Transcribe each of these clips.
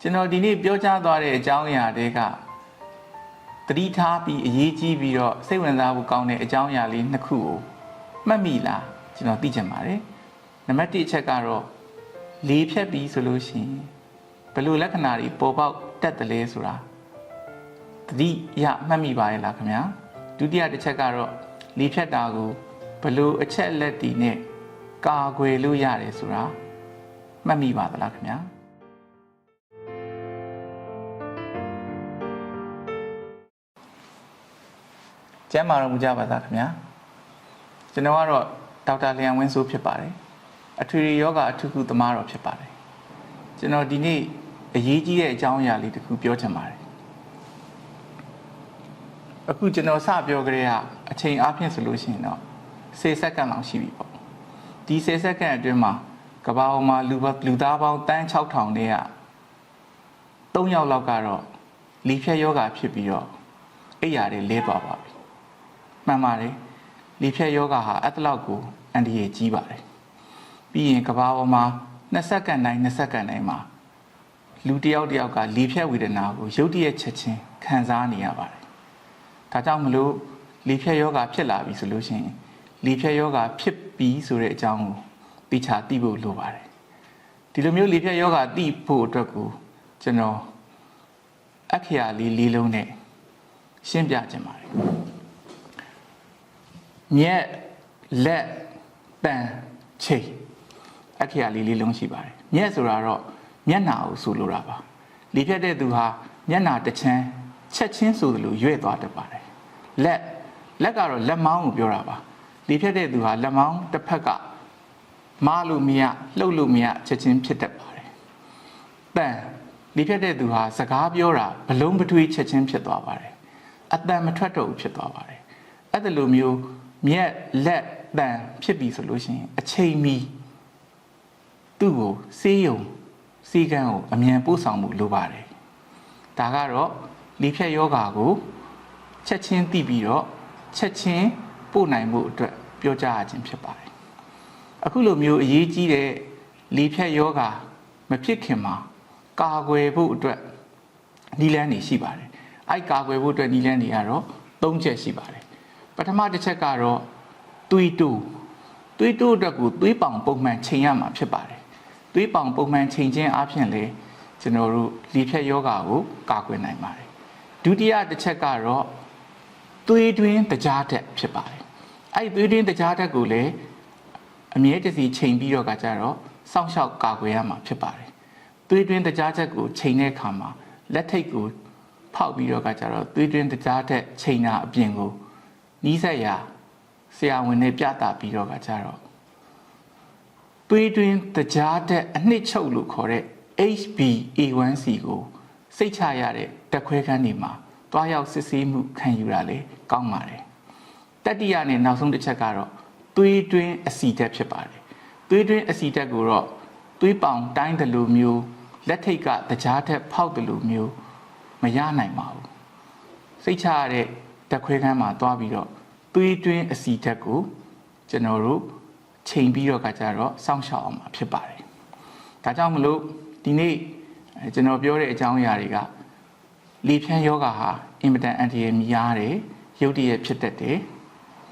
ကျွန်တော်ဒီနေ့ပြောကြားသွားတဲ့အကြောင်းအရာတွေကသတိထားပြီးအရေးကြီးပြီးတော့စိတ်ဝင်စားဖို့ကောင်းတဲ့အကြောင်းအရာလေးနှစ်ခုကိုမှတ်မိလားကျွန်တော်သိချင်ပါတယ်နံပါတ်1အချက်ကတော့လေးဖြတ်ပြီးဆိုလို့ရှိရင်ဘယ်လိုလက္ခဏာတွေပေါ်ပေါက်တတ်တယ်လဲဆိုတာသတိရမှတ်မိပါရဲ့လားခင်ဗျာဒုတိယတစ်ချက်ကတော့လေးဖြတ်တာကိုဘယ်လိုအချက်အလက်တွေနဲ့ကာကွယ်လို့ရတယ်ဆိုတာမှတ်မိပါသလားခင်ဗျာ ကျမ်းမာတော်မူကြပါသားခင်ဗျာကျွန်တော်ကတော့ဒေါက်တာလျံဝင်းစိုးဖြစ်ပါတယ်အထွေထွေယောဂအထူးကုသမားတော်ဖြစ်ပါတယ်ကျွန်တော်ဒီနေ့အရေးကြီးတဲ့အကြောင်းအရာလေးတစ်ခုပြောချင်ပါတယ်အခုကျွန်တော်စပြောကြတဲ့ကအချိန်အားဖြင့်ဆိုလို့ရှိရင်တော့10စက္ကန့်လောက်ရှိပြီပေါ့ဒီ10စက္ကန့်အတွင်းမှာကမ္ဘာပေါ်မှာလူပလူသားပေါင်းတန်း6000တဲ့က3ယောက်လောက်ကတော့လီဖြတ်ယောဂဖြစ်ပြီးတော့အိယာတွေလဲသွားပါပြီ မှန်ပါတယ်လေဖြတ်ယောဂဟာအဲ့တလောက်ကိုအန်ဒီရေကြီးပါတယ်ပြီးရင်ကဘာပေါ်မှာ20စက္ကန့်တိုင်း20စက္ကန့်တိုင်းမှာလူတစ်ယောက်တစ်ယောက်ကလေဖြတ်ဝေဒနာကိုရုတ်တရက်ချက်ချင်းခံစားနေရပါတယ်ဒါကြောင့်မလို့လေဖြတ်ယောဂဖြစ်လာပြီဆိုလို့ရှိရင်လေဖြတ်ယောဂဖြစ်ပြီဆိုတဲ့အကြောင်းကိုသိချာသိဖို့လိုပါတယ်ဒီလိုမျိုးလေဖြတ်ယောဂသိဖို့အတွက်ကိုကျွန်တော်အခရာလေးလေးလုံးနဲ့ရှင်းပြခြင်းပါတယ် ညက်လက်ပန်ချိန်အခရာလေးလေးလုံးရှိပါတယ်ညက်ဆိုတာတော့မျက်နာကိုဆိုလိုတာပါလေဖြတ်တဲ့သူဟာမျက်နာတစ်ချမ်းချက်ချင်းဆိုသလိုရွေ့သွားတတ်ပါတယ်လက်လက်ကတော့လက်မောင်းကိုပြောတာပါလေဖြတ်တဲ့သူဟာလက်မောင်းတစ်ဖက်ကမားလို့မရလှုပ်လို့မရချက်ချင်းဖြစ်တတ်ပါတယ်ပန်လေဖြတ်တဲ့သူဟာစကားပြောတာဘလုံးပထွေးချက်ချင်းဖြစ်သွားပါတယ်အတန်မထွက်တော့ဘူးဖြစ်သွားပါတယ်အဲ့ဒါလိုမျိုး မြက်လက်တန်ဖြစ်ပြီဆိုလို့ရှိရင်အချိန်မီသူ့ကိုစေးယုံစီကံကိုအမြန်ပို့ဆောင်မှုလိုပါတယ်ဒါကတော့လေဖြတ်ယောဂါကိုချက်ချင်းသိပြီးတော့ချက်ချင်းပို့နိုင်မှုအတွက်ပြောကြားရခြင်းဖြစ်ပါတယ်အခုလိုမျိုးအရေးကြီးတဲ့လေဖြတ်ယောဂါမဖြစ်ခင်မှာကာကွယ်ဖို့အတွက်နည်းလမ်းတွေရှိပါတယ်အဲ့ကာကွယ်ဖို့အတွက်နည်းလမ်းတွေကတော့၃ချက်ရှိပါတယ် ပထမတစ်ချက်ကတော့သွေးတိုးသွေးတိုးအတွက်ကိုသွေးပောင်ပုံမှန်ချိန်ရမှာဖြစ်ပါတယ်သွေးပောင်ပုံမှန်ချိန်ခြင်းအပြင်လေကျွန်တော်တို့လေဖြတ်ယောဂါကိုကာကွယ်နိုင်ပါတယ်ဒုတိယတစ်ချက်ကတော့သွေးတွင်းတကြားတက်ဖြစ်ပါတယ်အဲ့ဒီသွေးတွင်းတကြားတက်ကိုလည်းအမြဲတစေချိန်ပြီးတော့ကကြတော့စောင့်ရှောက်ကာကွယ်ရမှာဖြစ်ပါတယ်သွေးတွင်းတကြားချက်ကိုချိန်တဲ့အခါမှာလက်ထိတ်ကိုဖောက်ပြီးတော့ကကြတော့သွေးတွင်းတကြားတက်ချိန်တာအပြင်ကို နီးစက်ရာဆရာဝန်နဲ့ပြတာပြီးတော့ကကြတော့သွေးတွင်းတကြားတဲ့အနှစ်ချုပ်လို့ခေါ်တဲ့ HbA1c ကိုစိတ်ချရတဲ့တက်ခွဲခန်းတွေမှာတွားရောက်စစ်ဆေးမှုခံယူတာလေကောင်းပါတယ်တတိယနဲ့နောက်ဆုံးတစ်ချက်ကတော့သွေးတွင်းအဆီဓာတ်ဖြစ်ပါတယ်သွေးတွင်းအဆီဓာတ်ကိုတော့သွေးပောင်တိုင်းတယ်လို့မျိုးလက်ထိတ်ကတကြားထက်ဖောက်တယ်လို့မျိုးမရနိုင်ပါဘူးစိတ်ချရတဲ့ တက်ခွဲခန်းမှာသွားပြီးတော့သွေးတွင်းအစီဓာတ်ကိုကျွန်တော်တို့ချိန်ပြီးတော့ကကြတော့စောင့်ရှောက်အောင်မှာဖြစ်ပါတယ်။ဒါကြောင့်မလို့ဒီနေ့အဲကျွန်တော်ပြောတဲ့အကြောင်းအရာတွေကလေဖြန်းယောဂါဟာအင်မတန်အန်တီရများတယ်ရုတ်တရက်ဖြစ်တတ်တယ်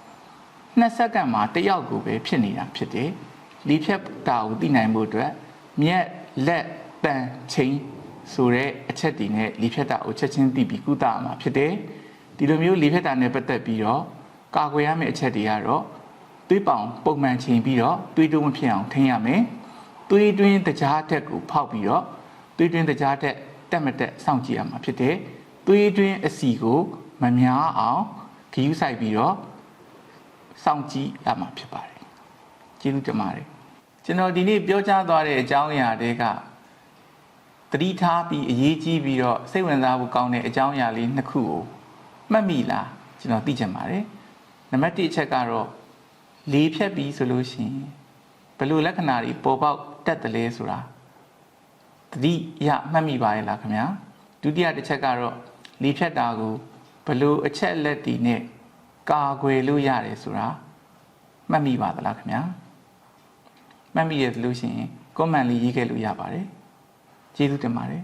။နှစ်စက္ကန့်မှာတစ်ယောက်ကိုပဲဖြစ်နေတာဖြစ်တယ်။လေဖြတ်တာကိုသိနိုင်မှုအတွက်မျက်လက်တန်ချိန်ဆိုတဲ့အချက်တွေနဲ့လေဖြတ်တာကိုချက်ချင်းသိပြီးကုသမှာဖြစ်တယ်။ ဒီလိုမျိုးလေဖြတ်တာနဲ့ပတ်သက်ပြီးတော့ကာကွယ်ရမယ့်အချက်တွေကတော့သွေးပောင်ပုံမှန်ချိန်ပြီးတော့သွေးတိုးမဖြစ်အောင်ထိန်းရမယ်။သွေးတွင်းတကြားတက်ကိုဖောက်ပြီးတော့သွေးတွင်းတကြားတက်တက်မတက်စောင့်ကြည့်ရမှာဖြစ်တယ်။သွေးတွင်းအစီကိုမများအောင်ဂရုစိုက်ပြီးတော့စောင့်ကြည့်ရမှာဖြစ်ပါတယ်။ကျေးဇူးတင်ပါတယ်။ကျွန်တော်ဒီနေ့ပြောကြားသွားတဲ့အကြောင်းအရာတွေကသတိထားပြီးအရေးကြီးပြီးတော့စိတ်ဝင်စားဖို့ကောင်းတဲ့အကြောင်းအရာလေးနှစ်ခုကို မှတ်မိလားကျွန်တော်သိချင်ပါတယ်နံပါတ်1အချက်ကတော့လေးဖြတ်ပြီးဆိုလို့ရှိရင်ဘယ်လိုလက္ခဏာတွေပေါ်ပေါက်တတ်တယ်လဲဆိုတာသတိရမှတ်မိပါရဲ့လားခင်ဗျာဒုတိယတစ်ချက်ကတော့လေးဖြတ်တာကိုဘယ်လိုအချက်အလက်တွေနဲ့ကာကွယ်လို့ရတယ်ဆိုတာမှတ်မိပါသလားခင်ဗျာမှတ်မိရသလို့ရှိရင် comment လေးရေးခဲ့လို့ရပါတယ်ကျေးဇူးတင်ပါတယ်